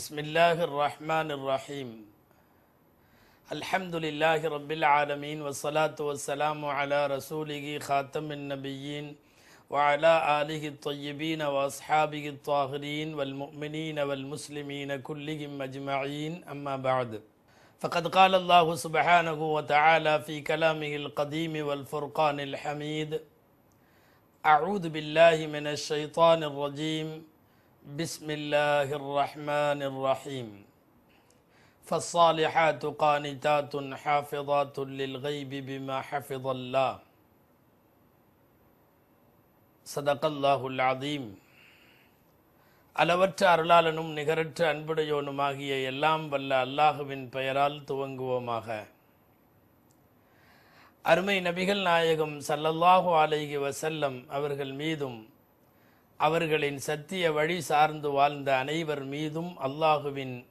بسم الله الرحمن الرحيم. الحمد لله رب العالمين والصلاة والسلام على رسوله خاتم النبيين وعلى آله الطيبين وأصحابه الطاهرين والمؤمنين والمسلمين كلهم أجمعين. أما بعد فقد قال الله سبحانه وتعالى في كلامه القديم والفرقان الحميد أعوذ بالله من الشيطان الرجيم. بسم الله الرحمن الرحيم فالصالحات قانتات حافظات للغيب بما حفظ الله صدق الله العظيم அளவற்ற அருளாளனும் நிகரற்ற அன்புடையோனுமாகிய எல்லாம் வல்ல அல்லாஹுவின் பெயரால் துவங்குவோமாக அருமை நபிகள் நாயகம் சல்லல்லாஹு அலைஹி வசல்லம் அவர்கள் மீதும் அவர்களின் சத்திய வழி சார்ந்து வாழ்ந்த அனைவர் மீதும் அல்லாஹுவின்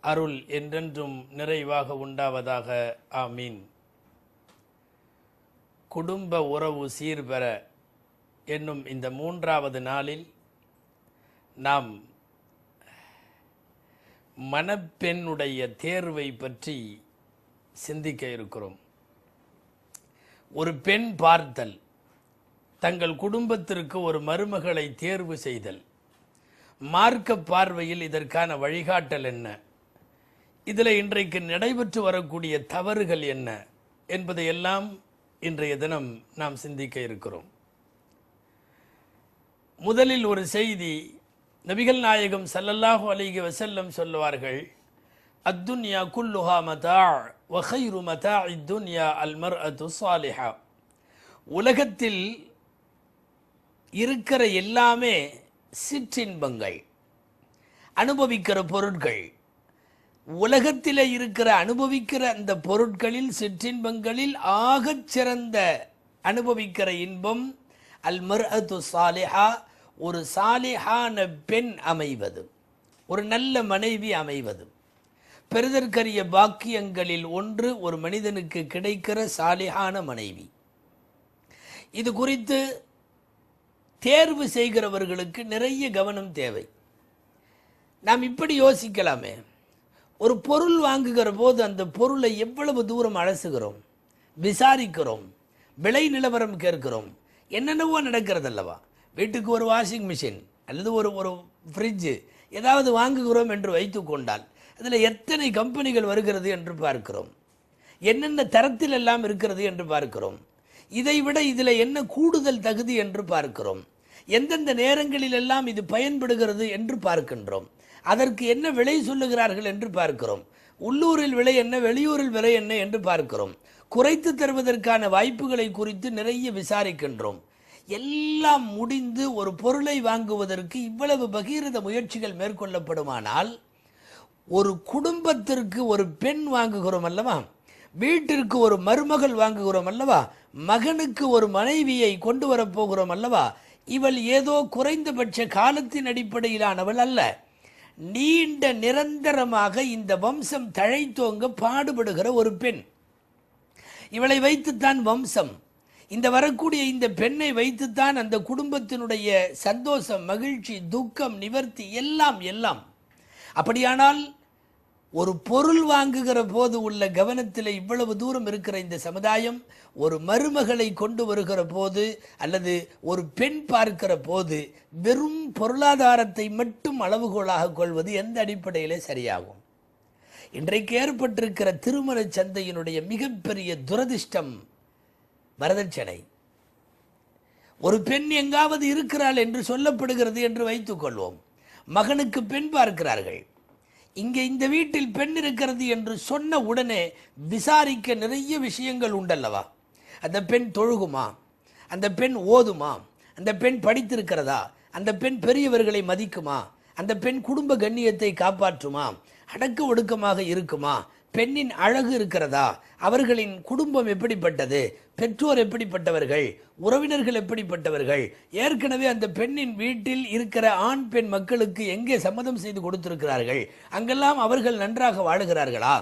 அருள் என்றென்றும் நிறைவாக உண்டாவதாக. ஆமீன். குடும்ப உறவு சீர்பெற என்னும் இந்த மூன்றாவது நாளில் நாம் மணப்பெண்ணுடைய தேர்வை பற்றி சிந்திக்க இருக்கிறோம். ஒரு பெண் பார்த்தல். தங்கள் குடும்பத்திற்கு ஒரு மருமகளை தேர்வு செய்தல். மார்க்க பார்வையில் இதற்கான வழிகாட்டல் என்ன? இதில் இன்றைக்கு நடைபெற்று வரக்கூடிய தவறுகள் என்ன? என்பதையெல்லாம் இன்றைய தினம் நாம் சிந்திக்க இருக்கிறோம். முதலில் ஒரு செய்தி நபிகள் நாயகம் சல்லல்லாஹு அலிகி வசல்லம் சொல்லுவார்கள் அத்துன்யா குல்லுஹா மதா வஹைரு மதா இத்துன்யா அல்மர் அது சாலிஹா உலகத்தில் இருக்கிற எல்லாமே சிற்றின்பங்கள் அனுபவிக்கிற பொருட்கள். உலகத்தில் இருக்கிற அனுபவிக்கிற அந்த பொருட்களில் சிற்றின்பங்களில் ஆகச் சிறந்த அனுபவிக்கிற இன்பம் அல் அது சாலிஹா ஒரு சாலிஹான பெண் அமைவது ஒரு நல்ல மனைவி அமைவது. பெறுதற்கரிய பாக்கியங்களில் ஒன்று ஒரு மனிதனுக்கு கிடைக்கிற சாலிஹான மனைவி. இது குறித்து தேர்வு செய்கிறவர்களுக்கு நிறைய கவனம் தேவை. நாம் இப்படி யோசிக்கலாமே. ஒரு பொருள் வாங்குகிற போது அந்த பொருளை எவ்வளவு தூரம் அலசுகிறோம்? விசாரிக்கிறோம். விலை நிலவரம் கேட்கிறோம். என்னென்னவோ நடக்கிறது அல்லவா வீட்டுக்கு ஒரு வாஷிங் மிஷின் அல்லது ஒரு ஒரு ஃப்ரிட்ஜு ஏதாவது வாங்குகிறோம் என்று வைத்து கொண்டால் அதில் எத்தனை கம்பெனிகள் வருகிறது என்று பார்க்கிறோம். என்னென்ன தரத்தில் எல்லாம் இருக்கிறது என்று பார்க்கிறோம். இதைவிட இதில் என்ன கூடுதல் தகுதி என்று பார்க்கிறோம். எந்தெந்த நேரங்களிலெல்லாம் இது பயன்படுகிறது என்று பார்க்கின்றோம். அதற்கு என்ன விலை சொல்லுகிறார்கள் என்று பார்க்கிறோம். உள்ளூரில் விலை என்ன வெளியூரில் விலை என்ன என்று பார்க்கிறோம். குறைத்து தருவதற்கான வாய்ப்புகளை குறித்து நிறைய விசாரிக்கின்றோம். எல்லாம் முடிந்து ஒரு பொருளை வாங்குவதற்கு இவ்வளவு பகீரத முயற்சிகள் மேற்கொள்ளப்படுமானால் ஒரு குடும்பத்திற்கு ஒரு பெண் வாங்குகிறோம் அல்லவா? வீட்டிற்கு ஒரு மருமகள் வாங்குகிறோம் அல்லவா? மகனுக்கு ஒரு மனைவியை கொண்டு வரப்போகிறோம் அல்லவா? இவள் ஏதோ குறைந்தபட்ச காலத்தின் அடிப்படையிலானவள் அல்ல. நீண்ட நிரந்தரமாக இந்த வம்சம் தழைத்தோங்க பாடுபடுகிற ஒரு பெண். இவளை வைத்துத்தான் வம்சம். இந்த வரக்கூடிய இந்த பெண்ணை வைத்துத்தான் அந்த குடும்பத்தினுடைய சந்தோஷம் மகிழ்ச்சி துக்கம் நிவர்த்தி எல்லாம் எல்லாம். அப்படியானால் ஒரு பொருள் வாங்குகிற போது உள்ள கவனத்தில் இவ்வளவு தூரம் இருக்கிற இந்த சமுதாயம் ஒரு மருமகளை கொண்டு வருகிற போது அல்லது ஒரு பெண் பார்க்கிற போது வெறும் பொருளாதாரத்தை மட்டும் அளவுகோலாக கொள்வது எந்த அடிப்படையிலே சரியாகும்? இன்றைக்கு ஏற்பட்டிருக்கிற திருமண சந்தையினுடைய மிகப்பெரிய துரதிர்ஷ்டம் வரதட்சணை. ஒரு பெண் எங்காவது இருக்கிறாள் என்று சொல்லப்படுகிறது என்று வைத்துக் கொள்வோம். மகனுக்கு பெண் பார்க்கிறார்கள். இங்கே இந்த வீட்டில் பெண் இருக்கிறது என்று சொன்ன உடனே விசாரிக்க நிறைய விஷயங்கள் உண்டல்லவா? அந்த பெண் தொழுகுமா? அந்த பெண் ஓதுமா? அந்த பெண் படித்திருக்கிறதா? அந்த பெண் பெரியவர்களை மதிக்குமா? அந்த பெண் குடும்ப கண்ணியத்தை காப்பாற்றுமா? அடக்க ஒடுக்கமாக இருக்குமா? பெண்ணின் அழகு இருக்கிறதா? அவர்களின் குடும்பம் எப்படிப்பட்டது? பெற்றோர் எப்படிப்பட்டவர்கள்? உறவினர்கள் எப்படிப்பட்டவர்கள்? ஏற்கனவே அந்த பெண்ணின் வீட்டில் இருக்கிற ஆண் பெண் மக்களுக்கு எங்கே சம்மதம் செய்து கொடுத்திருக்கிறார்கள்? அங்கெல்லாம் அவர்கள் நன்றாக வாழுகிறார்களா?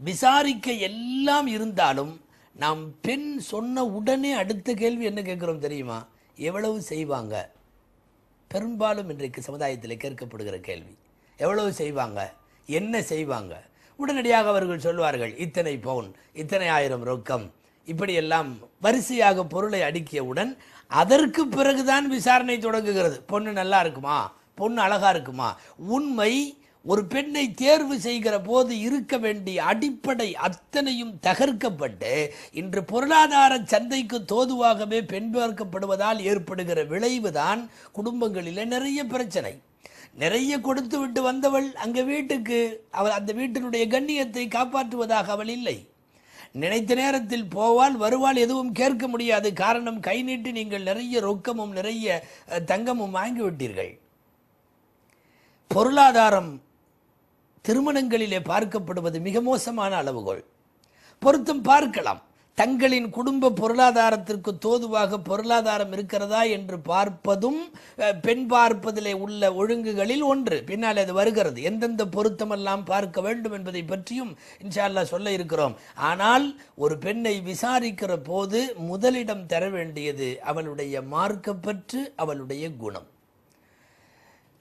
விசாரிக்க எல்லாம் இருந்தாலும் நாம் பெண் சொன்ன உடனே அடுத்த கேள்வி என்ன கேட்குறோம் தெரியுமா? எவ்வளவு செய்வாங்க? பெரும்பாலும் இன்றைக்கு சமுதாயத்தில் கேட்கப்படுகிற கேள்வி. எவ்வளவு செய்வாங்க? என்ன செய்வாங்க? உடனடியாக அவர்கள் சொல்வார்கள் இத்தனை பவுன் இத்தனை ஆயிரம் ரொக்கம் இப்படியெல்லாம் வரிசையாக பொருளை அடுக்கியவுடன் அதற்கு பிறகுதான் விசாரணை தொடங்குகிறது. பொண்ணு நல்லா இருக்குமா? பொண்ணு அழகா இருக்குமா? உண்மை ஒரு பெண்ணை தேர்வு செய்கிற போது இருக்க வேண்டிய அடிப்படை அத்தனையும் தகர்க்கப்பட்டு இன்று பொருளாதார சந்தைக்கு தோதுவாகவே பெண் பார்க்கப்படுவதால் ஏற்படுகிற விளைவுதான் குடும்பங்களில் நிறைய பிரச்சனை. நிறைய கொடுத்து விட்டு வந்தவள் அங்கே வீட்டுக்கு அவள் அந்த வீட்டினுடைய கண்ணியத்தை காப்பாற்றுவதாக அவள் இல்லை. நினைத்த நேரத்தில் போவால் வருவால் எதுவும் கேட்க முடியாது. காரணம் கை நீட்டி நீங்கள் நிறைய ரொக்கமும் நிறைய தங்கமும் வாங்கிவிட்டீர்கள் பொருளாதாரம் திருமணங்களிலே பார்க்கப்படுவது மிக மோசமான அளவுகோல். பொருத்தம் பார்க்கலாம். தங்களின் குடும்ப பொருளாதாரத்திற்கு தோதுவாக பொருளாதாரம் இருக்கிறதா என்று பார்ப்பதும் பெண் பார்ப்பதிலே உள்ள ஒழுங்குகளில் ஒன்று. பின்னால் அது வருகிறது. எந்தெந்த பொருத்தமெல்லாம் பார்க்க வேண்டும் என்பதை பற்றியும் இன்ஷால்லா சொல்ல இருக்கிறோம். ஆனால் ஒரு பெண்ணை விசாரிக்கிற போது முதலிடம் தர வேண்டியது அவளுடைய மார்க்கப்பற்று அவளுடைய குணம்.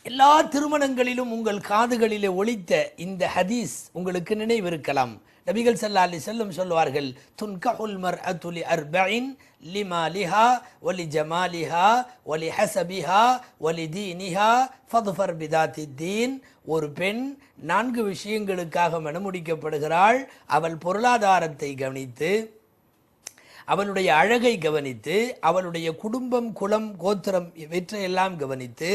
எல்லா திருமணங்களிலும் உங்கள் காதுகளிலே ஒழித்த இந்த ஹதீஸ் உங்களுக்கு நினைவிருக்கலாம். நபிகள் சல்லா அலி செல்லும் சொல்வார்கள் துன்கஹுல் மர்அத்து லி அர்பஇன் லிமாலிஹா ஒலி ஜமாலிஹா ஒலி ஹசபிஹா ஒலி தீனிஹா ஃபதுஃபர் பிதாத்தி தீன். ஒரு பெண் நான்கு விஷயங்களுக்காக மனமுடிக்கப்படுகிறாள். அவள் பொருளாதாரத்தை கவனித்து அவளுடைய அழகை கவனித்து அவளுடைய குடும்பம் குலம் கோத்திரம் இவற்றையெல்லாம் கவனித்து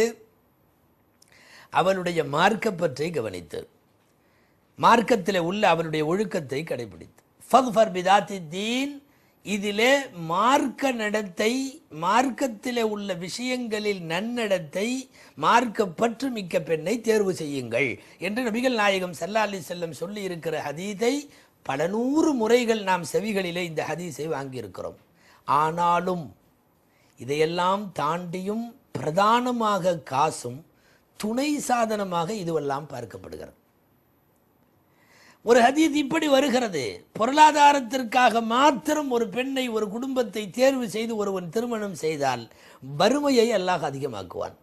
அவளுடைய மார்க்கப்பற்றை கவனித்து மார்க்கத்தில் உள்ள அவளுடைய ஒழுக்கத்தை கடைபிடித்து ஃபர் பிதாத்தி தீன் இதிலே மார்க்க நடத்தை மார்க்கத்தில் உள்ள விஷயங்களில் நன்னடத்தை மார்க்கப்பற்று மிக்க பெண்ணை தேர்வு செய்யுங்கள் என்று நபிகள் நாயகம் சல்லா அலி செல்லம் சொல்லி இருக்கிற ஹதீதை பல நூறு முறைகள் நாம் செவிகளிலே இந்த ஹதீஸை வாங்கியிருக்கிறோம். ஆனாலும் இதையெல்லாம் தாண்டியும் பிரதானமாக காசும் துணை சாதனமாக இதுவெல்லாம் பார்க்கப்படுகிறது. ஒரு ஹதீத் இப்படி வருகிறது. பொருளாதாரத்திற்காக மாத்திரம் ஒரு பெண்ணை ஒரு குடும்பத்தை தேர்வு செய்து ஒருவன் திருமணம் செய்தால் வறுமையை அல்லாஹ் அதிகமாக்குவான்.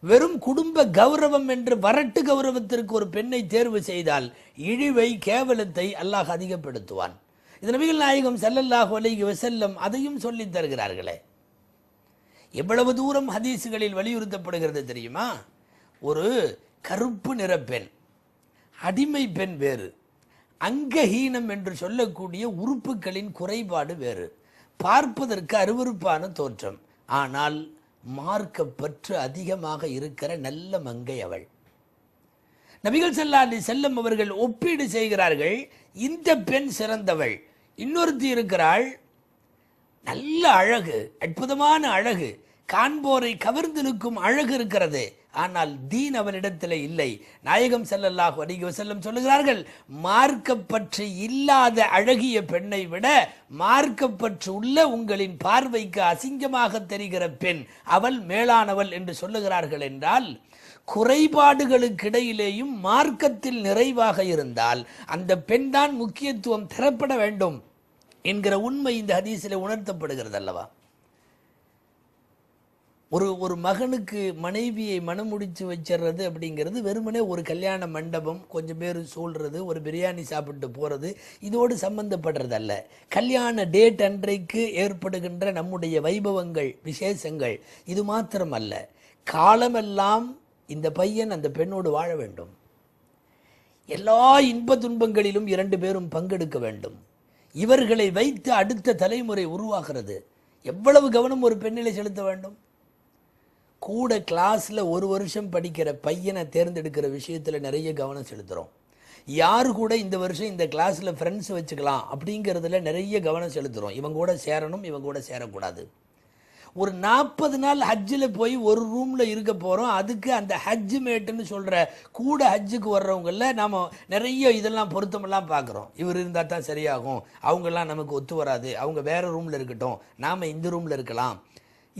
வெறும் குடும்ப கௌரவம் என்று வரட்டு கௌரவத்திற்கு ஒரு பெண்ணை தேர்வு செய்தால் இழிவை கேவலத்தை அல்லாஹ் அதிகப்படுத்துவான். இது நபிகள் நாயகம் செல்லல்லாஹ் அலைஹி வசல்லம் அதையும் சொல்லித் தருகிறார்களே. எவ்வளவு தூரம் ஹதீஸுகளில் வலியுறுத்தப்படுகிறது தெரியுமா? ஒரு கருப்பு நிற பெண் அடிமை பெண் வேறு அங்கஹீனம் என்று சொல்லக்கூடிய உறுப்புகளின் குறைபாடு வேறு பார்ப்பதற்கு அருவருப்பான தோற்றம். ஆனால் மார்க்க பற்று அதிகமாக இருக்கிற நல்ல மங்கை அவள். நபிகள் செல்லா அலி செல்லம் அவர்கள் ஒப்பீடு செய்கிறார்கள் இந்த பெண் சிறந்தவள் இன்னொருத்தி இருக்கிறாள் நல்ல அழகு அற்புதமான அழகு. காண்போரை கவர்ந்து நிற்கும் அழகு இருக்கிறது. ஆனால் தீன் அவனிடத்தில் இல்லை. நாயகம் ஸல்லல்லாஹு அடிக செல்லும் சொல்லுகிறார்கள் மார்க்கப்பற்று இல்லாத அழகிய பெண்ணை விட மார்க்கப்பற்று உள்ள உங்களின் பார்வைக்கு அசிங்கமாக தெரிகிற பெண் அவள் மேலானவள் என்று சொல்லுகிறார்கள் என்றால் குறைபாடுகளுக்கிடையிலேயும் மார்க்கத்தில் நிறைவாக இருந்தால் அந்த பெண் தான் முக்கியத்துவம் தரப்பட வேண்டும். என்கிற உண்மை இந்த ஹதீஸில் உணர்த்தப்படுகிறது அல்லவா ஒரு ஒரு மகனுக்கு மனைவியை மனம் முடிச்சு வச்சிடுறது அப்படிங்கிறது வெறுமனே ஒரு கல்யாண மண்டபம் கொஞ்சம் பேர் சூழ்றது ஒரு பிரியாணி சாப்பிட்டு போகிறது இதோடு சம்பந்தப்படுறது அல்ல கல்யாண டேட் அன்றைக்கு ஏற்படுகின்ற நம்முடைய வைபவங்கள் விசேஷங்கள் இது மாத்திரம் அல்ல காலமெல்லாம் இந்த பையன் அந்த பெண்ணோடு வாழ வேண்டும். எல்லா இன்ப துன்பங்களிலும் இரண்டு பேரும் பங்கெடுக்க வேண்டும். இவர்களை வைத்து அடுத்த தலைமுறை உருவாகிறது. எவ்வளவு கவனம் ஒரு பெண்ணிலை செலுத்த வேண்டும்? கூட கிளாஸில் ஒரு வருஷம் படிக்கிற பையனை தேர்ந்தெடுக்கிற விஷயத்தில் நிறைய கவனம் செலுத்துகிறோம் யார் கூட இந்த வருஷம் இந்த கிளாஸில் ஃப்ரெண்ட்ஸ் வச்சுக்கலாம் அப்படிங்கிறதுல நிறைய கவனம் செலுத்துகிறோம் இவங்க கூட சேரணும் இவங்க கூட சேரக்கூடாது. ஒரு நாற்பது நாள் ஹஜ்ஜில் போய் ஒரு ரூமில் இருக்க போகிறோம் அதுக்கு அந்த ஹஜ் மேட்டுன்னு சொல்கிற கூட ஹஜ்ஜுக்கு வர்றவங்கள நாம் நிறைய இதெல்லாம் பொருத்தமெல்லாம் பார்க்குறோம். இவர் இருந்தால் தான் சரியாகும். அவங்கெல்லாம் நமக்கு ஒத்து வராது. அவங்க வேறு ரூமில் இருக்கட்டும். நாம் இந்த ரூமில் இருக்கலாம்.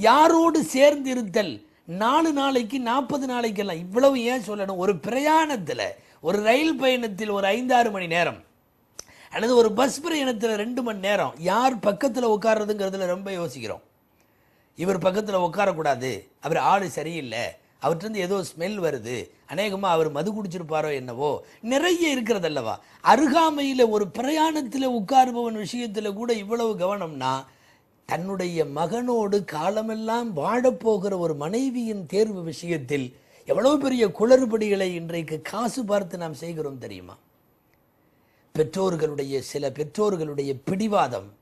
யாரோடு சேர்ந்து இருத்தல் நாலு நாளைக்கு நாற்பது நாளைக்கெல்லாம் இவ்வளவு ஏன் சொல்லணும்? ஒரு பிரயாணத்தில் ஒரு ரயில் பயணத்தில் ஒரு ஐந்தாறு மணி நேரம் அல்லது ஒரு பஸ் பிரயாணத்தில் ரெண்டு மணி நேரம் யார் பக்கத்தில் உட்கார்றதுங்கிறதுல ரொம்ப யோசிக்கிறோம். இவர் பக்கத்தில் உட்காரக்கூடாது. அவர் ஆள் சரியில்லை. அவர்கிட்ட ஏதோ ஸ்மெல் வருது. அநேகமாக அவர் மது குடிச்சிருப்பாரோ என்னவோ. நிறைய இருக்கிறது அல்லவா அருகாமையில் ஒரு பிரயாணத்தில் உட்காருபவன் விஷயத்தில் கூட இவ்வளவு கவனம்னா தன்னுடைய மகனோடு காலமெல்லாம் வாழப்போகிற ஒரு மனைவியின் தேர்வு விஷயத்தில் எவ்வளவு பெரிய குளறுபடிகளை இன்றைக்கு காசு பார்த்து நாம் செய்கிறோம் தெரியுமா? பெற்றோர்களுடைய சில பெற்றோர்களுடைய பிடிவாதம்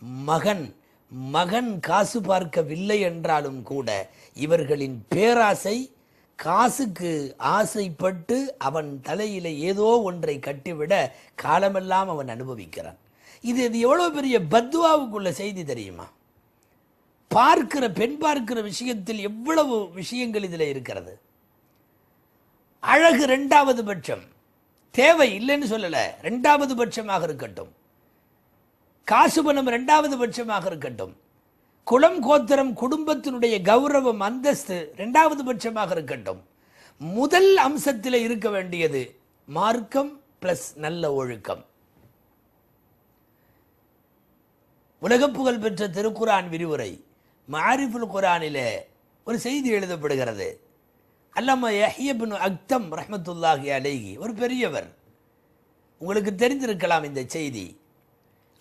மகன் மகன் காசு பார்க்கவில்லை என்றாலும் கூட இவர்களின் பேராசை காசுக்கு ஆசைப்பட்டு அவன் தலையில ஏதோ ஒன்றை கட்டிவிட காலமெல்லாம் அவன் அனுபவிக்கிறான். இது இது எவ்வளோ பெரிய பத்வாவுக்குள்ள செய்தி தெரியுமா? பார்க்கிற பெண் பார்க்கிற விஷயத்தில் எவ்வளவு விஷயங்கள் இதில் இருக்கிறது? அழகு ரெண்டாவது பட்சம். தேவை இல்லைன்னு சொல்லலை ரெண்டாவது பட்சமாக இருக்கட்டும். காசு பணம் ரெண்டாவது பட்சமாக இருக்கட்டும். குலம் கோத்திரம் குடும்பத்தினுடைய கௌரவம் அந்தஸ்து ரெண்டாவது பட்சமாக இருக்கட்டும். முதல் அம்சத்தில் இருக்க வேண்டியது மார்க்கம் பிளஸ் நல்ல ஒழுக்கம். உலகப்புகழ் பெற்ற திருக்குரான் விரிவுரை மாரிஃபுல் குரானில் ஒரு செய்தி எழுதப்படுகிறது. அல்லாம யஹியபின் அக்தம் ரஹமத்துல்லாஹி அலேகி ஒரு பெரியவர். உங்களுக்கு தெரிந்திருக்கலாம் இந்த செய்தி.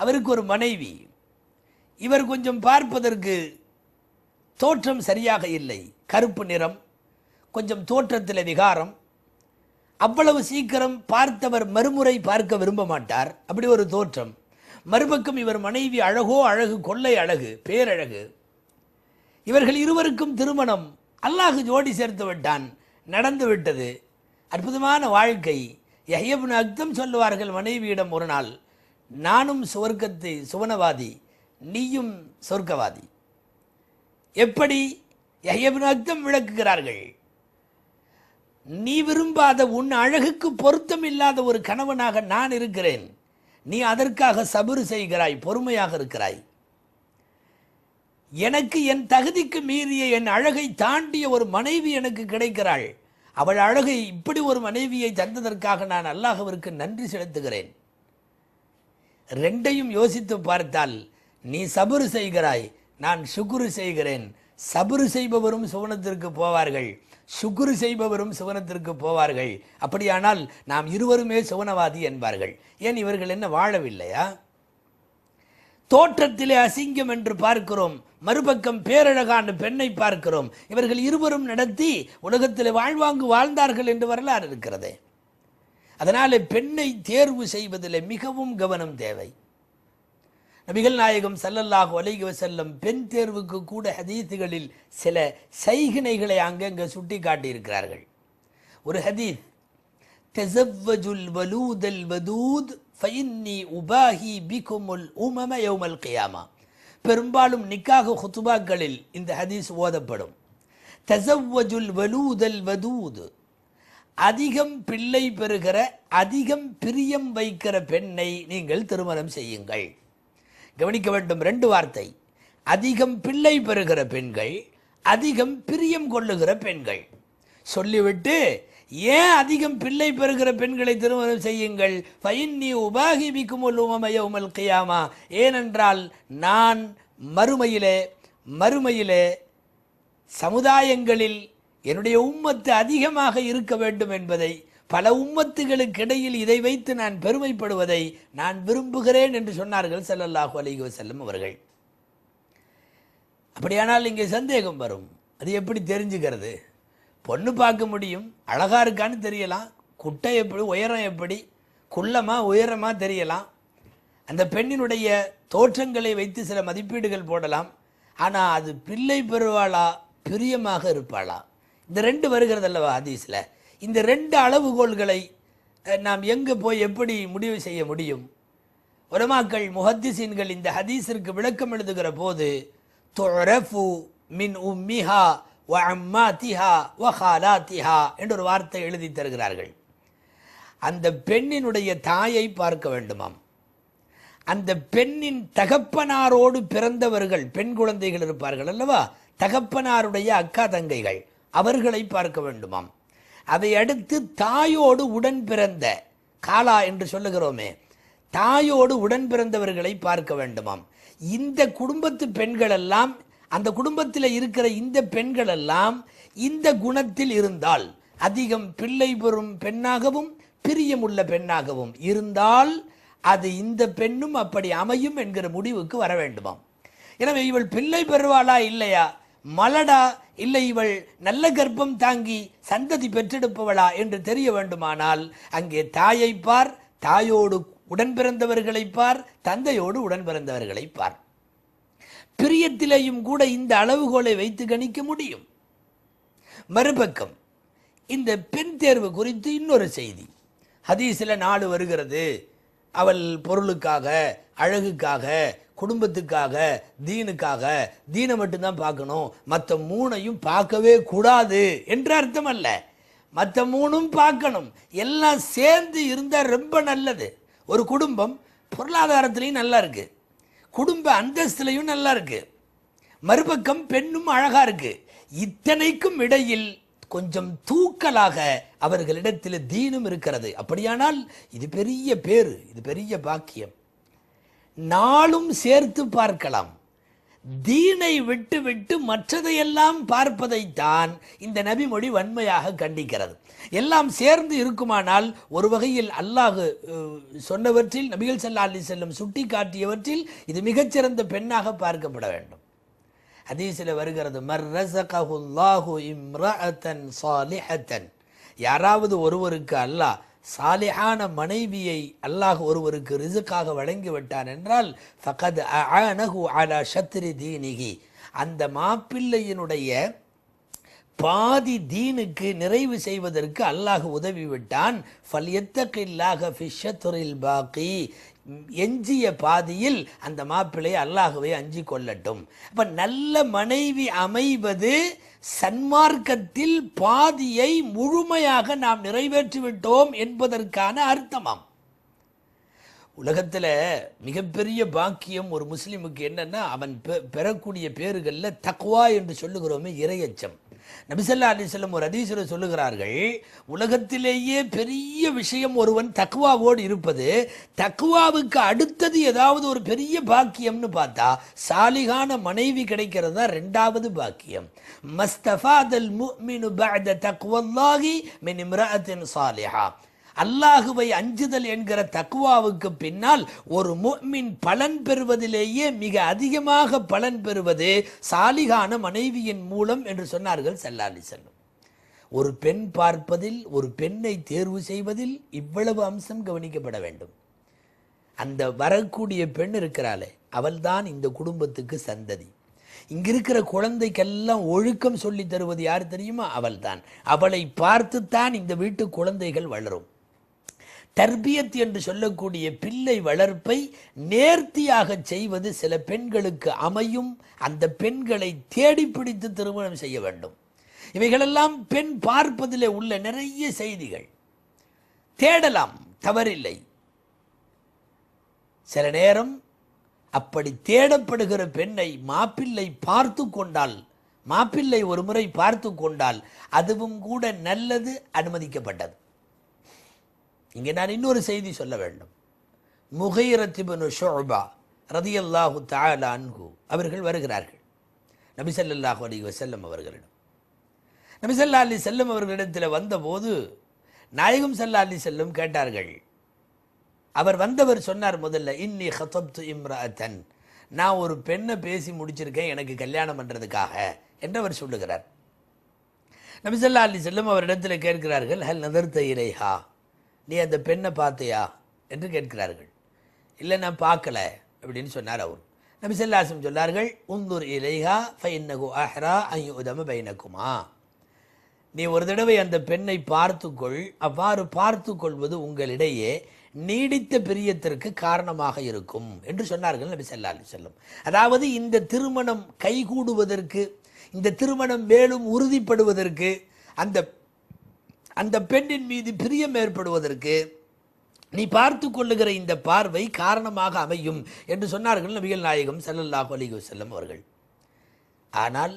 அவருக்கு ஒரு மனைவி. இவர் கொஞ்சம் பார்ப்பதற்கு தோற்றம் சரியாக இல்லை. கருப்பு நிறம் கொஞ்சம் தோற்றத்தில் விகாரம். அவ்வளவு சீக்கிரம் பார்த்தவர் மறுமுறை பார்க்க விரும்ப மாட்டார். அப்படி ஒரு தோற்றம். மறுபக்கம் இவர் மனைவி அழகோ அழகு கொள்ளை அழகு பேரழகு. இவர்கள் இருவருக்கும் திருமணம். அல்லாஹு ஜோடி சேர்த்து விட்டான். நடந்து விட்டது. அற்புதமான வாழ்க்கை. எஹ்யபின் அக்தம் சொல்லுவார்கள் மனைவியிடம் ஒரு நாள் நானும் சுவர்க்கத்தை சுவனவாதி நீயும் சொர்க்கவாதி. எப்படி யஹ்யபின் விளக்குகிறார்கள்? நீ விரும்பாத உன் அழகுக்கு பொருத்தம் இல்லாத ஒரு கணவனாக நான் இருக்கிறேன். நீ அதற்காக சபுறு செய்கிறாய் பொறுமையாக இருக்கிறாய். எனக்கு என் தகுதிக்கு மீறிய என் அழகை தாண்டிய ஒரு மனைவி எனக்கு கிடைக்கிறாள். அவள் அழகை இப்படி ஒரு மனைவியை தந்ததற்காக நான் அல்லாஹவிற்கு நன்றி செலுத்துகிறேன். ரெண்டையும் யோசித்து பார்த்தால் நீ சபுரு செய்கிறாய் நான் சுகுரு செய்கிறேன். சபுரு செய்பவரும் சுவனத்திற்கு போவார்கள். சுகுரு செய்பவரும் சுவனத்திற்கு போவார்கள். அப்படியானால் நாம் இருவருமே சுவனவாதி என்பார்கள். ஏன் இவர்கள் என்ன வாழவில்லையா? தோற்றத்திலே அசிங்கம் என்று பார்க்கிறோம். மறுபக்கம் பேரழகான பெண்ணை பார்க்கிறோம். இவர்கள் இருவரும் நடத்தி உலகத்தில் வாழ்வாங்கு வாழ்ந்தார்கள் என்று வரலாறு இருக்கிறது. அதனால் பெண்ணை தேர்வு செய்வதில் மிகவும் கவனம் தேவை. நபிகள் நாயகம் சல்லல்லாஹு அலைஹி வஸல்லம் பெண் தேர்வுக்கு கூட ஹதீத்துகளில் சில சைகினைகளை அங்கங்கே சுட்டி காட்டியிருக்கிறார்கள் ஒரு ஹதீத் தெசவ்வஜுல் வலூதல் வதூத் ஃபைன்னி உபாஹி பிகுமுல் உமம யௌமல் கியாமா. பெரும்பாலும் நிக்காக ஹுத்துபாக்களில் இந்த ஹதீஸ் ஓதப்படும். தசவ்வஜுல் வலூதல் வதூது அதிகம் பிள்ளை பெறுகிற அதிகம் பிரியம் வைக்கிற பெண்ணை நீங்கள் திருமணம் செய்யுங்கள். கவனிக்க வேண்டும் ரெண்டு வார்த்தை. அதிகம் பிள்ளை பெறுகிற பெண்கள் அதிகம் பிரியம் கொள்ளுகிற பெண்கள். சொல்லிவிட்டு ஏன் அதிகம் பிள்ளை பெறுகிற பெண்களை திருமணம் செய்யுங்கள்? ஃபைன்னி உபாகி பிக்குமுல் உமமயவுமல் கியாமா. ஏனென்றால் நான் மறுமையிலே மறுமையிலே சமுதாயங்களில் என்னுடைய உம்மத்து அதிகமாக இருக்க வேண்டும் என்பதை பல உம்மத்துகளுக்கு இடையில் இதை வைத்து நான் பெருமைப்படுவதை நான் விரும்புகிறேன் என்று சொன்னார்கள் செல்லல்லாஹு அலைஹி செல்லும் அவர்கள். அப்படியானால் இங்கே சந்தேகம் வரும். அது எப்படி தெரிஞ்சுக்கிறது? பொண்ணு பார்க்க முடியும் அழகா இருக்கான்னு தெரியலாம் குட்டை எப்படி உயரம் எப்படி குள்ளமாக உயரமாக தெரியலாம். அந்த பெண்ணினுடைய தோற்றங்களை வைத்து சில மதிப்பீடுகள் போடலாம். ஆனால் அது பிள்ளை பெறுவாளா பிரியமாக இருப்பாளா? இந்த ரெண்டு வருகிறது அல்லவா ஹதீஸில்? இந்த ரெண்டு அளவுகோல்களை நாம் எங்கே போய் எப்படி முடிவு செய்ய முடியும்? உலமாக்கள் முஹத்திசீன்கள் இந்த ஹதீஸிற்கு விளக்கம் எழுதுகிற போது தொரஃபு மின் உம்மிஹா வ அம்மாத்திஹா வ ஹாலாத்திஹா என்று ஒரு வார்த்தை எழுதி தருகிறார்கள். அந்த பெண்ணினுடைய தாயை பார்க்க வேண்டுமாம். அந்த பெண்ணின் தகப்பனாரோடு பிறந்தவர்கள் பெண் குழந்தைகள் இருப்பார்கள் அல்லவா? தகப்பனாருடைய அக்கா தங்கைகள். அவர்களை பார்க்க வேண்டுமாம். அதை அடுத்து தாயோடு உடன் பிறந்த காலா என்று சொல்லுகிறோமே தாயோடு உடன் பிறந்தவர்களை பார்க்க வேண்டுமாம். இந்த குடும்பத்து பெண்கள் எல்லாம் அந்த குடும்பத்தில் இருக்கிற இந்த பெண்கள் எல்லாம் இந்த குணத்தில் இருந்தால் அதிகம் பிள்ளை பெறும் பெண்ணாகவும் பிரியமுள்ள பெண்ணாகவும் இருந்தால் அது இந்த பெண்ணும் அப்படி அமையும் என்கிற முடிவுக்கு வர வேண்டுமாம். எனவே இவள் பிள்ளை பெறுவாளா இல்லையா? மலடா இல்லை இவள் நல்ல கர்ப்பம் தாங்கி சந்ததி பெற்றெடுப்பவளா என்று தெரிய வேண்டுமானால் அங்கே தாயை பார் தாயோடு உடன் பிறந்தவர்களை பார் தந்தையோடு உடன் பிறந்தவர்களை பார். பிரியத்திலேயும் கூட இந்த அளவுகோலை வைத்து கணிக்க முடியும். மறுபக்கம் இந்த பெண் தேர்வு குறித்து இன்னொரு செய்தி. ஹதீஸில் நாடு வருகிறது. அவள் பொருளுக்காக அழகுக்காக குடும்பத்துக்காக தீனுக்காக தீனை மட்டும்தான் பார்க்கணும். மற்ற மூணையும் பார்க்கவே கூடாது என்று அர்த்தம் அல்ல. மற்ற மூணும் பார்க்கணும். எல்லாம் சேர்ந்து இருந்தால் ரொம்ப நல்லது. ஒரு குடும்பம் பொருளாதாரத்திலையும் நல்லா இருக்கு. குடும்ப அந்தஸ்துலையும் நல்லா இருக்கு. மறுபக்கம் பெண்ணும் அழகா இருக்கு. இத்தனைக்கும் இடையில் கொஞ்சம் தூக்கலாக அவர்களிடத்தில் தீனும் இருக்கிறது. அப்படியானால் இது பெரிய பேர் இது பெரிய பாக்கியம். நாளும் சேர்த்து பார்க்கலாம். தீனை விட்டு விட்டு மற்றதையெல்லாம் பார்ப்பதைத்தான் இந்த நபிமொழி வன்மையாக கண்டிக்கிறது. எல்லாம் சேர்ந்து இருக்குமானால் ஒரு வகையில் அல்லாஹு சொன்னவற்றில் நபிகள் ஸல்லல்லாஹு அலைஹி செல்லம் சுட்டி காட்டியவற்றில் இது மிகச்சிறந்த பெண்ணாக பார்க்கப்பட வேண்டும். ஹதீஸில் வருகிறது மர் ரஸகஹுல்லாஹு இம்ரஅத்தன் சாலிஹத்தன். யாராவது ஒருவருக்கு அல்லாஹ் சாலிஹான மனைவியை அல்லாஹ் ஒருவருக்கு ரிசுக்காக வழங்கி விட்டான் என்றால் ஃபகத் அனகு அலா ஷத்ரி தீனிகி அந்த மாப்பிள்ளையினுடைய பாதி தீனுக்கு நிறைவு செய்வதற்கு அல்லாஹ் உதவி விட்டான். எத்தக்கில்லாக ஃபிஷத்துரில் பாக்கி எஞ்சிய பாதியில் அந்த மாப்பிள்ளை அல்லாஹுவை அஞ்சி கொள்ளட்டும். அப்ப நல்ல மனைவி அமைவது சன்மார்க்கத்தில் பாதியை முழுமையாக நாம் நிறைவேற்றிவிட்டோம் என்பதற்கான அர்த்தமாம். உலகத்தில் மிகப்பெரிய பாக்கியம் ஒரு முஸ்லீமுக்கு என்னன்னா அவன் பெ- பெறக்கூடிய பேர்களில் தக்வா என்று சொல்லுகிறோமே இறையச்சம் நபிசல்லா அலிசல்லம் ஒரு அதீசரை சொல்லுகிறார்கள் உலகத்திலேயே பெரிய விஷயம் ஒருவன் தக்குவாவோடு இருப்பது தக்குவாவுக்கு அடுத்தது ஏதாவது ஒரு பெரிய பாக்கியம்னு பார்த்தா சாலிகான மனைவி கிடைக்கிறது தான் ரெண்டாவது பாக்கியம். மஸ்தஃபாதல் முஃமினு பஅத தக்வல்லாஹி மின் இம்ரஅத்தின் சாலிஹா. அல்லாஹுவை அஞ்சுதல் என்கிற தக்குவாவுக்கு பின்னால் ஒரு முஃமின் பலன் பெறுவதிலேயே மிக அதிகமாக பலன் பெறுவது சாலிகான மனைவியின் மூலம் என்று சொன்னார்கள் செல்லாலி செல்லும் ஒரு பெண் பார்ப்பதில் ஒரு பெண்ணை தேர்வு செய்வதில் இவ்வளவு அம்சம் கவனிக்கப்பட வேண்டும். அந்த வரக்கூடிய பெண் இருக்கிறாளே அவள்தான் இந்த குடும்பத்துக்கு சந்ததி. இங்கிருக்கிற குழந்தைக்கெல்லாம் ஒழுக்கம் சொல்லி தருவது யார் தெரியுமா? அவள்தான். அவளை பார்த்துத்தான் இந்த வீட்டு குழந்தைகள் வளரும். தர்பியத் என்று சொல்லக்கூடிய பிள்ளை வளர்ப்பை நேர்த்தியாக செய்வது சில பெண்களுக்கு அமையும். அந்த பெண்களை தேடி பிடித்து திருமணம் செய்ய வேண்டும். இவைகளெல்லாம் பெண் பார்ப்பதிலே உள்ள நிறைய செய்திகள். தேடலாம் தவறில்லை. சில நேரம் அப்படி தேடப்படுகிற பெண்ணை மாப்பிள்ளை பார்த்து கொண்டால் மாப்பிள்ளை ஒரு முறை பார்த்து கொண்டால் அதுவும் கூட நல்லது அனுமதிக்கப்பட்டது. இங்கே நான் இன்னொரு செய்தி சொல்ல வேண்டும். முகைரத்திபனு ஷோபா ரதியல்லாஹு தஆலா அன்ஹு அவர்கள் வருகிறார்கள். நபிசல்லாஹு அலி வசல்லம் அவர்களிடம். நபிசல்லா அலி செல்லம் அவர்களிடத்தில் வந்தபோது நாயகம் சல்லா அலி செல்லும் கேட்டார்கள். அவர் வந்தவர் சொன்னார் முதல்ல இன்னி ஹத்தப்து இம்ரஅத்தன் நான் ஒரு பெண்ணை பேசி முடிச்சிருக்கேன் எனக்கு கல்யாணம் பண்ணுறதுக்காக என்று அவர் சொல்லுகிறார். நபிசல்லா அலி செல்லும் அவரிடத்தில் கேட்கிறார்கள் ஹல் நதர்த்த இலைஹா? நீ அந்த பெண்ணை பார்த்தியா? என்று கேட்கிறார்கள். இல்லை நான் பார்க்கல அப்படின்னு சொன்னார் அவர். நபி ஸல்லல்லாஹு சொன்னார்கள் உந்தூர் இலைஹா ஃபைன்னகு அஹ்ரா ஐயுதம பைனக்குமா நீ ஒரு தடவை அந்த பெண்ணை பார்த்துக்கொள் அவ்வாறு பார்த்து கொள்வது உங்களிடையே நீடித்த பிரியத்திற்கு காரணமாக இருக்கும் என்று சொன்னார்கள் நபி ஸல்லல்லாஹு அலி செல்லம் அதாவது இந்த திருமணம் கைகூடுவதற்கு இந்த திருமணம் மேலும் உறுதிப்படுவதற்கு அந்த அந்த பெண்ணின் மீது பிரியம் ஏற்படுவதற்கு நீ பார்த்து கொள்ளுகிற இந்த பார்வை காரணமாக அமையும் என்று சொன்னார்கள் நபிகள் நாயகம் ஸல்லல்லாஹு அலி வசல்லம் அவர்கள். ஆனால்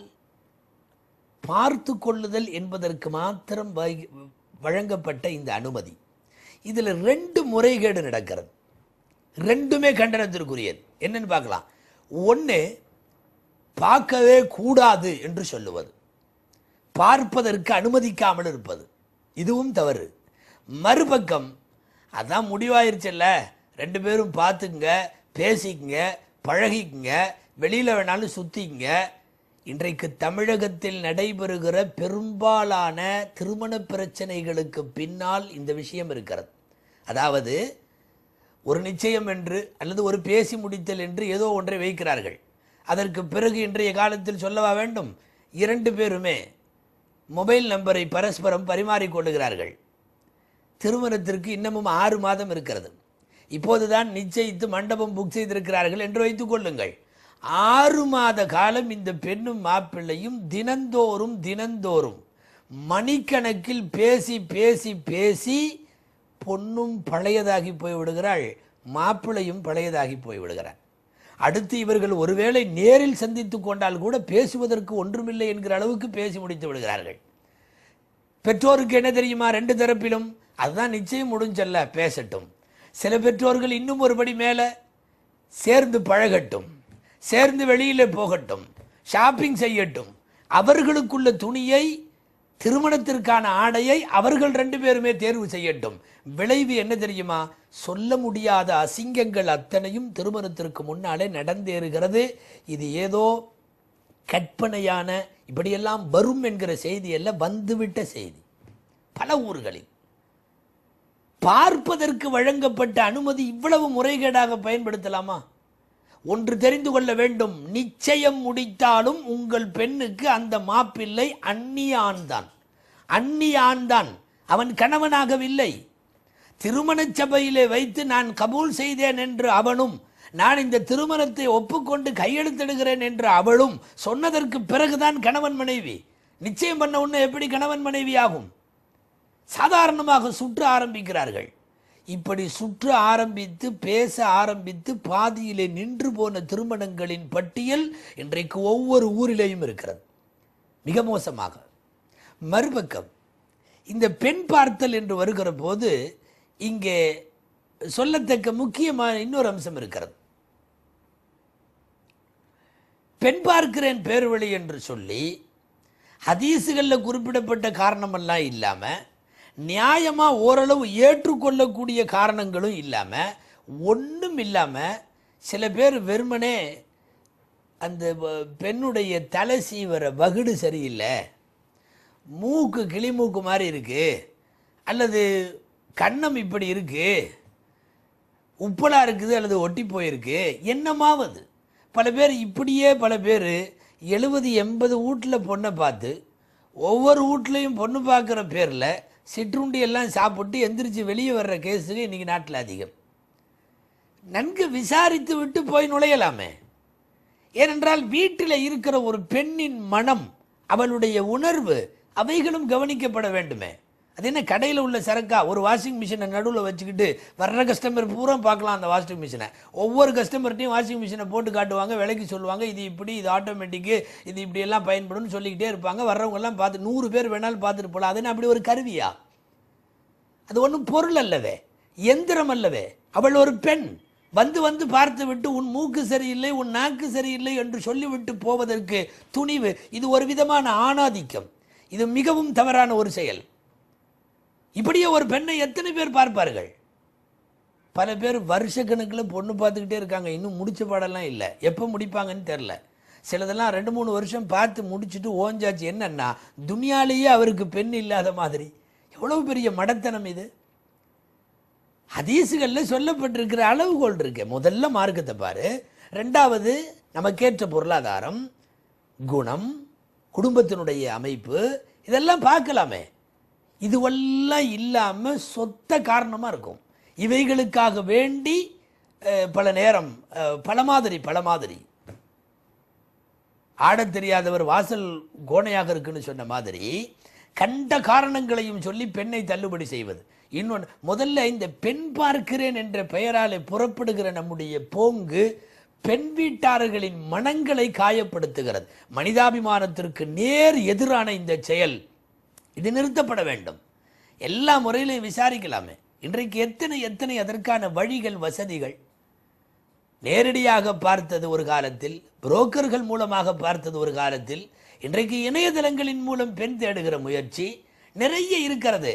பார்த்து கொள்ளுதல் என்பதற்கு மாத்திரம் வழங்கப்பட்ட இந்த அனுமதி. இதில் ரெண்டு முறைகேடு நடக்கிறது. ரெண்டுமே கண்டனத்திற்குரியது. என்னன்னு பார்க்கலாம். ஒன்று பார்க்கவே கூடாது என்று சொல்லுவது. பார்ப்பதற்கு அனுமதிக்காமல் இருப்பது. இதுவும் தவறு. மறுபக்கம் அதான் முடிவாயிருச்சுல்ல. ரெண்டு பேரும் பார்த்துக்குங்க பேசிக்கங்க பழகிக்குங்க வெளியில் வேணாலும் சுற்றிக்குங்க இன்றைக்கு தமிழகத்தில் நடைபெறுகிற பெரும்பாலான திருமண பிரச்சனைகளுக்கு பின்னால் இந்த விஷயம் இருக்கிறது. அதாவது ஒரு நிச்சயம் என்று அல்லது ஒரு பேசி முடித்தல் என்று ஏதோ ஒன்றை வைக்கிறார்கள். அதற்கு பிறகு இன்றைய காலத்தில் சொல்லவா வேண்டும்? இரண்டு பேருமே. மொபைல் நம்பரை பரஸ்பரம் பரிமாறிக்கொள்ளுகிறார்கள் திருமணத்திற்கு இன்னமும் ஆறு மாதம் இருக்கிறது. இப்போதுதான் நிச்சயித்து மண்டபம் புக் செய்திருக்கிறார்கள் என்று வைத்துக் கொள்ளுங்கள். ஆறு மாத காலம் இந்த பெண்ணும் மாப்பிள்ளையும் தினந்தோறும் தினந்தோறும் மணிக்கணக்கில் பேசி பேசி பேசி பொண்ணும் பழையதாகி போய் விடுகிறாள் மாப்பிள்ளையும் பழையதாகி போய்விடுகிறார். அடுத்து இவர்கள் ஒருவேளை நேரில் சந்தித்து கொண்டால் கூட பேசுவதற்கு ஒன்றுமில்லை என்கிற அளவுக்கு பேசி முடித்து விடுகிறார்கள். பெற்றோருக்கு என்ன தெரியுமா? ரெண்டு தரப்பிலும் அதுதான் நிச்சயம் முடிஞ்சல்ல பேசட்டும். சில பெற்றோர்கள் இன்னும் ஒருபடி மேலே சேர்ந்து பழகட்டும் சேர்ந்து வெளியில் போகட்டும் ஷாப்பிங் செய்யட்டும். அவர்களுக்குள்ள துணியை திருமணத்திற்கான ஆடையை அவர்கள் ரெண்டு பேருமே தேர்வு செய்யட்டும். விளைவு என்ன தெரியுமா? சொல்ல முடியாத அசிங்கங்கள் அத்தனையும் திருமணத்திற்கு முன்னாலே நடந்தேறுகிறது. இது ஏதோ கற்பனையான இப்படியெல்லாம் வரும் என்கிற செய்தி அல்ல வந்துவிட்ட செய்தி. பல ஊர்களில். பார்ப்பதற்கு வழங்கப்பட்ட அனுமதி இவ்வளவு முறைகேடாக பயன்படுத்தலாமா? ஒன்று தெரிந்து கொள்ள வேண்டும். நிச்சயம் முடித்தாலும் உங்கள் பெண்ணுக்கு அந்த மாப்பிள்ளை அந்நியான்தான் அந்நியான்தான். ஆண்தான் அவன் கணவனாகவில்லை. திருமணச் சபையிலே வைத்து நான் கபூல் செய்தேன் என்று அவனும் நான் இந்த திருமணத்தை ஒப்புக்கொண்டு கையெழுத்திடுகிறேன் என்று அவளும் சொன்னதற்கு பிறகுதான் கணவன் மனைவி. நிச்சயம் பண்ண உடனே எப்படி கணவன் மனைவி ஆகும் சாதாரணமாக சுற்று ஆரம்பிக்கிறார்கள். இப்படி சுற்று ஆரம்பித்து பேச ஆரம்பித்து பாதியிலே நின்று போன திருமணங்களின் பட்டியல் இன்றைக்கு ஒவ்வொரு ஊரிலேயும் இருக்கிறது. மிக மோசமாக. மறுபக்கம். இந்த பெண் பார்த்தல் என்று வருகிற போது இங்கே சொல்லத்தக்க முக்கியமான இன்னொரு அம்சம் இருக்கிறது. பெண் பார்க்கிறேன் பேர்வழி என்று சொல்லி ஹதீஸுகளில் குறிப்பிடப்பட்ட காரணமெல்லாம் இல்லாமல் நியாயமாக ஓரளவு ஏற்றுக்கொள்ளக்கூடிய காரணங்களும் இல்லாமல் ஒன்றும் இல்லாமல் சில பேர் வெறுமனே அந்த பெண்ணுடைய தலை சீவர வகுடு சரியில்லை. மூக்கு கிளிமூக்கு மாதிரி இருக்குது அல்லது கன்னம் இப்படி இருக்குது உப்பலாக இருக்குது அல்லது ஒட்டி போயிருக்கு. என்னமாவது. பல பேர் இப்படியே பல பேர் எழுபது எண்பது வீட்டில் பொண்ணை பார்த்து ஒவ்வொரு வீட்லேயும் பொண்ணு பார்க்குற பேரில் சிற்றுண்டி எல்லாம் சாப்பிட்டு எந்திரிச்சு வெளியே வர்ற கேஸுக்கு இன்றைக்கி நாட்டில் அதிகம். நன்கு விசாரித்து விட்டு போய் நுழையலாமே. ஏனென்றால் வீட்டில் இருக்கிற ஒரு பெண்ணின் மனம் அவளுடைய உணர்வு அவைகளும் கவனிக்கப்பட வேண்டுமே. அது என்ன கடையில் உள்ள சரக்கா? ஒரு வாஷிங் மிஷினை நடுவில் வச்சுக்கிட்டு வர்ற கஸ்டமர் பூரா பார்க்கலாம் அந்த வாஷிங் மிஷினை ஒவ்வொரு கஸ்டமர்ட்டையும் வாஷிங் மிஷினை போட்டு காட்டுவாங்க விலைக்கு சொல்லுவாங்க இது இப்படி இது ஆட்டோமேட்டிக்கு இது இப்படியெல்லாம் பயன்படும்னு சொல்லிக்கிட்டே இருப்பாங்க. வர்றவங்கெல்லாம் பார்த்து நூறு பேர் வேணாலும் பார்த்துட்டு போகலாம் அதுன்னு அப்படி ஒரு கருவியா? அது ஒன்றும் பொருள் அல்லவே எந்திரம் அல்லவே. அவள் ஒரு பெண். வந்து வந்து பார்த்து விட்டு உன் மூக்கு சரியில்லை உன் நாக்கு சரியில்லை என்று சொல்லிவிட்டு போவதற்கு துணிவு இது ஒரு விதமான ஆணாதிக்கம். இது மிகவும் தவறான ஒரு செயல். இப்படியே ஒரு பெண்ணை எத்தனை பேர் பார்ப்பார்கள்? பல பேர் வருஷ கணக்கில் பொண்ணு பார்த்துக்கிட்டே இருக்காங்க. இன்னும் முடிச்ச பாடெல்லாம் இல்லை. எப்போ முடிப்பாங்கன்னு தெரில. சிலதெல்லாம் ரெண்டு மூணு வருஷம் பார்த்து முடிச்சுட்டு ஓஞ்சாச்சு. என்னன்னா துனியாலேயே அவருக்கு பெண் இல்லாத மாதிரி. எவ்வளவு பெரிய மடத்தனம் இது? ஹதீஸுகளில் சொல்லப்பட்டிருக்கிற அளவுகோல் இருக்கு. முதல்ல மார்க்கத்தை பாரு. ரெண்டாவது நமக்கேற்ற பொருளாதாரம் குணம் குடும்பத்தினுடைய அமைப்பு இதெல்லாம் பார்க்கலாமே. இதுவெல்லாம் இல்லாமல் சொத்த காரணமாக இருக்கும். இவைகளுக்காக வேண்டி பல நேரம் பல மாதிரி பல மாதிரி. ஆடத் தெரியாதவர் வாசல் கோணையாக இருக்குன்னு சொன்ன மாதிரி கண்ட காரணங்களையும் சொல்லி பெண்ணை தள்ளுபடி செய்வது. இன்னொன்று முதல்ல இந்த பெண் பார்க்கிறேன் என்ற பெயராலே புறப்படுகிற நம்முடைய போங்கு பெண் வீட்டார்களின் மனங்களை காயப்படுத்துகிறது. மனிதாபிமானத்திற்கு நேர் எதிரான இந்த செயல் இது நிறுத்தப்பட வேண்டும். எல்லா முறையிலையும் விசாரிக்கலாமே. இன்றைக்கு எத்தனை எத்தனை அதற்கான வழிகள் வசதிகள்? நேரடியாக பார்த்தது ஒரு காலத்தில் புரோக்கர்கள் மூலமாக பார்த்தது ஒரு காலத்தில் இன்றைக்கு இணையதளங்களின் மூலம் பெண் தேடுகிற முயற்சி நிறைய இருக்கிறது.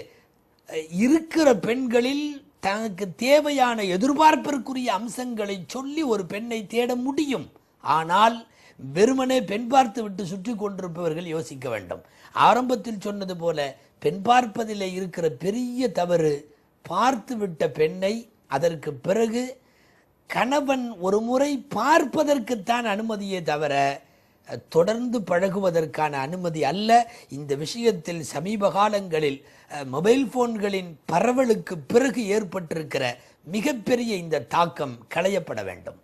இருக்கிற பெண்களில் தனக்கு தேவையான எதிர்பார்ப்பிற்குரிய அம்சங்களை சொல்லி ஒரு பெண்ணை தேட முடியும். ஆனால் வெறுமனே பெண் பார்த்து விட்டு சுற்றி கொண்டிருப்பவர்கள் யோசிக்க வேண்டும். ஆரம்பத்தில் சொன்னது போல பெண் பார்ப்பதிலே இருக்கிற பெரிய தவறு பார்த்து விட்ட பெண்ணை அதற்கு பிறகு கணவன் ஒரு முறை பார்ப்பதற்குத்தான் அனுமதியே தவிர தொடர்ந்து பழகுவதற்கான அனுமதி அல்ல. இந்த விஷயத்தில் சமீப காலங்களில் மொபைல் போன்களின் பரவலுக்கு பிறகு ஏற்பட்டிருக்கிற மிகப்பெரிய இந்த தாக்கம் களையப்பட வேண்டும்.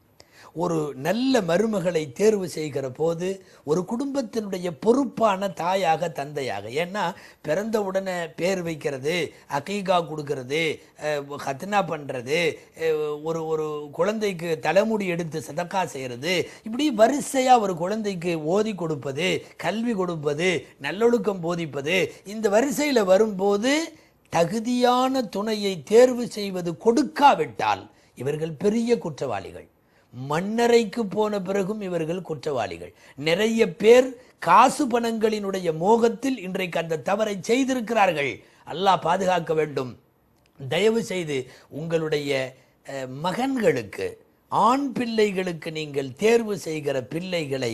ஒரு நல்ல மருமகளை தேர்வு செய்கிற போது ஒரு குடும்பத்தினுடைய பொறுப்பான தாயாக தந்தையாக. ஏன்னா பிறந்த உடனே பேர் வைக்கிறது அகைகா கொடுக்கறது ஹத்னா பண்ணுறது ஒரு ஒரு குழந்தைக்கு தலைமுடி எடுத்து சதக்கா செய்கிறது இப்படி வரிசையாக ஒரு குழந்தைக்கு ஓதி கொடுப்பது கல்வி கொடுப்பது நல்லொழுக்கம் போதிப்பது இந்த வரிசையில் வரும்போது தகுதியான துணையை தேர்வு செய்வது கொடுக்காவிட்டால் இவர்கள் பெரிய குற்றவாளிகள். மண்ணறைக்கு போன பிறகும் இவர்கள் குற்றவாளிகள். நிறைய பேர் காசு பணங்களினுடைய மோகத்தில் இன்றைக்கு அந்த தவறை செய்திருக்கிறார்கள். அல்லாஹ் பாதுகாக்க வேண்டும். தயவு செய்து உங்களுடைய மகன்களுக்கு ஆண் பிள்ளைகளுக்கு நீங்கள் தேர்வு செய்கிற பிள்ளைகளை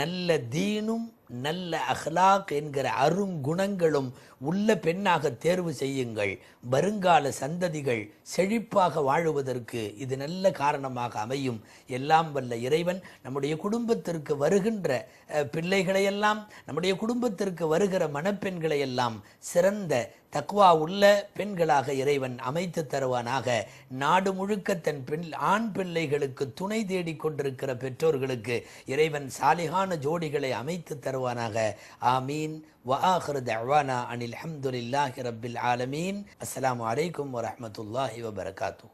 நல்ல தீனும் நல்ல அஹ்லாக் என்கிற அருங்குணங்களும் உள்ள பெண்ணாக தேர்வு செய்யுங்கள். வருங்கால சந்ததிகள் செழிப்பாக வாழுவதற்கு இது நல்ல காரணமாக அமையும். எல்லாம் வல்ல இறைவன் நம்முடைய குடும்பத்திற்கு வருகின்ற பிள்ளைகளையெல்லாம் நம்முடைய குடும்பத்திற்கு வருகிற மணப்பெண்களை எல்லாம் சிறந்த தக்வா உள்ள பெண்களாக இறைவன் அமைத்து தருவானாக. நாடு முழுக்க தன் பெண் ஆண் பிள்ளைகளுக்கு துணை தேடிக் கொண்டிருக்கிற பெற்றோர்களுக்கு இறைவன் சாலிகான ஜோடிகளை அமைத்து தர தருவானாக ஆமீன் وآخر دعوانا عن الحمد لله رب العالمين السلام عليكم ورحمة الله وبركاته